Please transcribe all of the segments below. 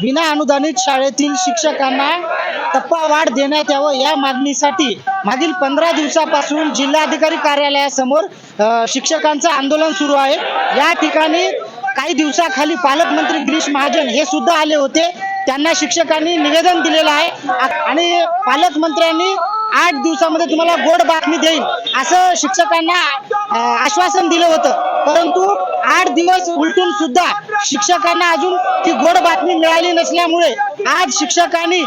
विना अनुदानित शाळेतील शिक्षकांना टप्पा वाढ देण्यात यावं या मागणीसाठी मागील पंधरा दिवसापासून जिल्हाधिकारी कार्यालयासमोर शिक्षकांचं आंदोलन सुरू आहे. या ठिकाणी काही दिवसाखाली पालकमंत्री गिरीश महाजन हे सुद्धा आले होते. त्यांना शिक्षकांनी निवेदन दिलेलं आहे. आणि पालकमंत्र्यांनी आठ दिवसामध्ये तुम्हाला गोड बातमी देईल असं शिक्षकांना आश्वासन दिलं होतं. परंतु आठ दिवस उलटून सुद्धा शिक्षकांना अजून ती गोड बातमी मिळाली नसल्यामुळे आज शिक्षकांनी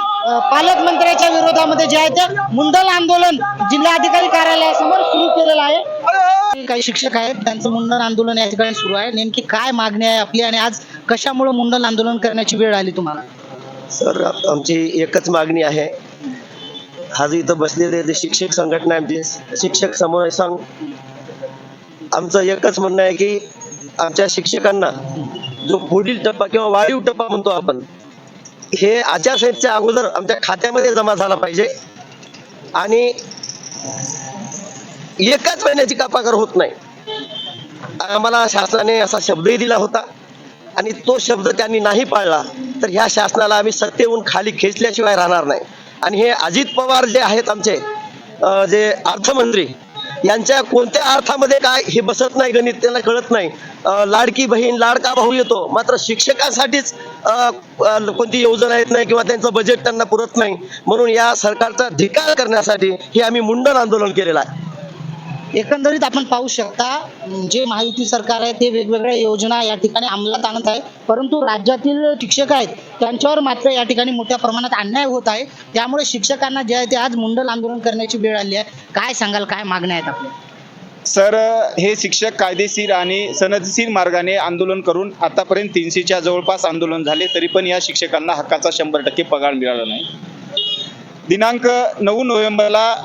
पालकमंत्र्याच्या विरोधामध्ये जे आहे ते मुंडल आंदोलन जिल्हाधिकारी कार्यालयासमोर सुरू केलेलं आहे. काही शिक्षक आहेत त्यांचं मुंडन आंदोलन या ठिकाणी सुरू आहे. नेमकी काय मागणी आहे आपली आणि आज कशामुळे मुंडन आंदोलन करण्याची वेळ आली तुम्हाला? सर आमची एकच मागणी आहे. आज इथं बसलेले जे शिक्षक संघटना आहे शिक्षक समोर संघ आमचं एकच म्हणणं आहे की आमच्या शिक्षकांना जो पुढील टप्पा किंवा वाढीव टप्पा म्हणतो आपण हे आचारसंहितेच्या अगोदर आमच्या खात्यामध्ये जमा झाला पाहिजे. आणि एकाच महिन्याची कापाकर होत नाही. आम्हाला शासनाने असा शब्दही दिला होता आणि तो शब्द त्यांनी नाही पाळला तर ह्या शासनाला आम्ही सत्तेहून खाली खेचल्याशिवाय राहणार नाही. आणि हे अजित पवार जे आहेत आमचे जे अर्थमंत्री यांच्या कोणत्या अर्थामध्ये काय हे बसत नाही गणित त्यांना कळत नाही. लाडकी बहीण लाडका भाऊ येतो. मात्र शिक्षकांसाठीच कोणती योजना येत नाही किंवा त्यांचं बजेट त्यांना पुरत नाही. म्हणून या सरकारचा धिकार करण्यासाठी हे आम्ही मुंडन आंदोलन केलेलं आहे. एकंदरीत आपण पाहू शकता जे महायुती सरकार आहे ते वेगवेगळ्या योजना या ठिकाणी अंमलात आणत आहे. परंतु राज्यातील शिक्षक आहेत त्यांच्यावर मात्र या ठिकाणी मोठ्या प्रमाणात अन्याय होत आहे. त्यामुळे शिक्षकांना जे आहे ते आज मुंडल आंदोलन करण्याची वेळ आली आहे. काय सांगाल काय मागण्या आहेत आपल्या? सर हे शिक्षक कायदेशीर आणि सनदशीर मार्गाने आंदोलन करून आतापर्यंत तीनशेच्या जवळपास आंदोलन झाले तरी पण या शिक्षकांना हक्काचा शंभर टक्के पगार मिळाला नाही. दिनांक नऊ नोव्हेंबरला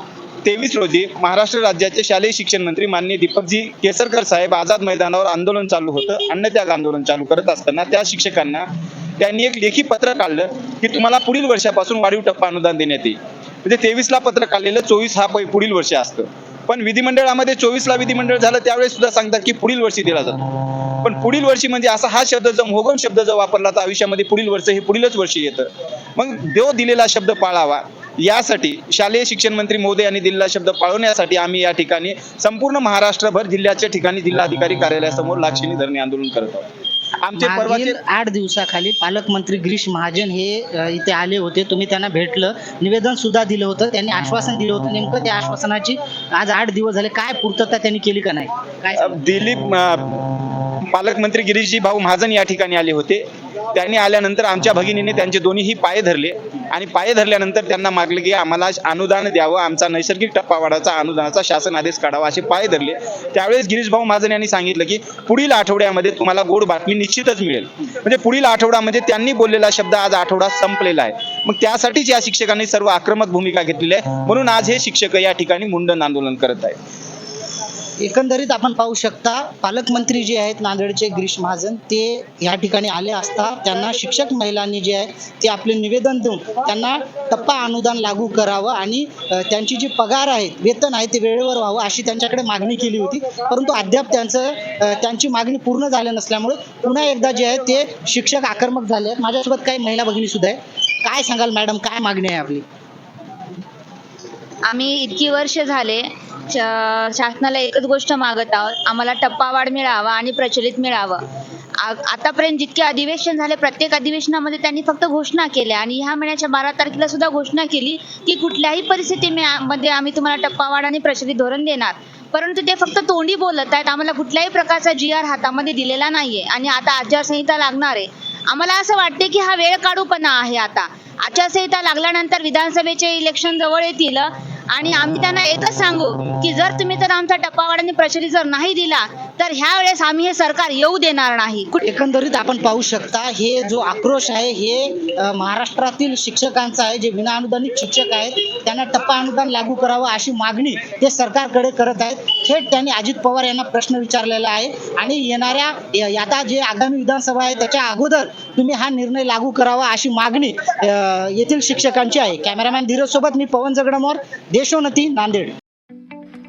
तेवीस रोजी महाराष्ट्र राज्याचे शालेय शिक्षण मंत्री माननीय दीपकजी केसरकर साहेब आझाद मैदानावर आंदोलन चालू होतं अन्नत्याग आंदोलन चालू करत असताना त्या शिक्षकांना त्यांनी एक लेखी पत्र काढलं की तुम्हाला पुढील वर्षापासून वाढीव टप्पा अनुदान देण्यात येईल. म्हणजे तेवीसला पत्र काढलेलं चोवीस हा पै- पुढील वर्ष असतं. पण विधिमंडळामध्ये चोवीसला विधिमंडळ झालं त्यावेळेस सुद्धा सांगतात की पुढील वर्षी दिला जातो. पण पुढील वर्षी म्हणजे असा हा शब्द जर मोगम शब्द जर वापरला तर आयुष्यामध्ये पुढील वर्ष हे पुढीलच वर्षी येतं. मग देव दिलेला शब्द पाळावा यासाठी शालेय शिक्षण मंत्री मोदी यांनी दिलेला शब्द पाळवण्यासाठी आम्ही या ठिकाणी संपूर्ण महाराष्ट्रभर जिल्ह्याच्या ठिकाणी जिल्हाधिकारी कार्यालयासमोर लाक्षणी धरणे आंदोलन करत आहोत. आमचे मागील परवाचे आठ दिवसाखाली पालकमंत्री गिरीश महाजन हे अ, इथे आले होते. तुम्ही त्यांना भेटलं. निवेदन सुद्धा दिलं होतं. त्यांनी आश्वासन दिलं होतं. नेमकं त्या आश्वासनाची आज आठ दिवस झाले. काय पूर्तता त्यांनी केली का नाही? काय अ, दिलीप अ, पालकमंत्री गिरीशजी भाऊ महाजन या ठिकाणी आले होते. त्यांनी आल्यानंतर आमच्या भगिनीने त्यांचे दोन्हीही पाय धरले. आणि पाय धरल्यानंतर त्यांना मागले की आम्हाला अनुदान द्यावं आमचा नैसर्गिक टप्पा वाढाचा अनुदानाचा शासन आदेश काढावा असे पाय धरले. त्यावेळेस गिरीश भाऊ महाजन यांनी सांगितलं की पुढील आठवड्यामध्ये तुम्हाला गोड बातमी निश्चितच मिळेल. म्हणजे पुढील आठवडा त्यांनी बोललेला शब्द आज आठवडा संपलेला आहे. मग त्यासाठीच या शिक्षकांनी सर्व आक्रमक भूमिका घेतलेली आहे. म्हणून आज हे शिक्षक या ठिकाणी मुंडन आंदोलन करत आहेत. एकंदरीत आपण पाहू शकता पालकमंत्री जे आहेत नांदेडचे गिरीश महाजन ते या ठिकाणी आले असता त्यांना शिक्षक महिलांनी जे आहे ते आपले निवेदन देऊन त्यांना टप्पा अनुदान लागू करावं आणि त्यांची जी पगार आहे वेतन आहे ते वेळेवर व्हावं अशी त्यांच्याकडे मागणी केली होती. परंतु अद्याप त्यांचं त्यांची मागणी पूर्ण झाली नसल्यामुळे पुन्हा एकदा जे आहे ते शिक्षक आक्रमक झाले आहेत. माझ्यासोबत काही महिला भगिनी सुद्धा आहे काय सांगाल मॅडम? काय मागणी आहे आपली? आम्ही इतकी वर्ष झाले शासनाला एकच गोष्ट मागत आहोत. आम्हाला टप्पावाढ मिळावा आणि प्रचलित मिळावं. आतापर्यंत जितके अधिवेशन झाले प्रत्येक अधिवेशनामध्ये त्यांनी फक्त घोषणा केल्या आणि ह्या महिन्याच्या बारा तारखेला सुद्धा घोषणा केली की कुठल्याही परिस्थितीमध्ये आम्ही तुम्हाला टप्पावाढ आणि प्रचलित धोरण देणार. परंतु ते फक्त तोंडी बोलत आहेत. आम्हाला कुठल्याही प्रकारचा जी आर हातामध्ये दिलेला नाहीये आणि आता आचारसंहिता लागणार आहे. आम्हाला असं वाटते की हा वेळ काढूपणा आहे आता. आचारसंहिता लागल्यानंतर विधानसभेचे इलेक्शन जवळ येतील. आणि आम्ही त्यांना एकच सांगू की जर तुम्ही तर आमचा टप्पावाढ प्रचलित जर नाही दिला तर ह्या वेळेस आम्ही हे सरकार येऊ देणार नाही. एकंदरीत आपण पाहू शकता हे जो आक्रोश आहे हे महाराष्ट्रातील शिक्षकांचा आहे जे विनाअनुदानित शिक्षक आहेत त्यांना टप्पा अनुदान लागू करावं अशी मागणी ते सरकारकडे करत आहेत. थेट त्यांनी अजित पवार यांना प्रश्न विचारलेला आहे. आणि येणाऱ्या य- आता जे आगामी विधानसभा आहे त्याच्या अगोदर तुम्ही हा निर्णय लागू करावा अशी मागणी येथील शिक्षकांची आहे. कॅमेरामॅन धीरज सोबत मी पवन जगडमोर देशोन्नती नांदेड.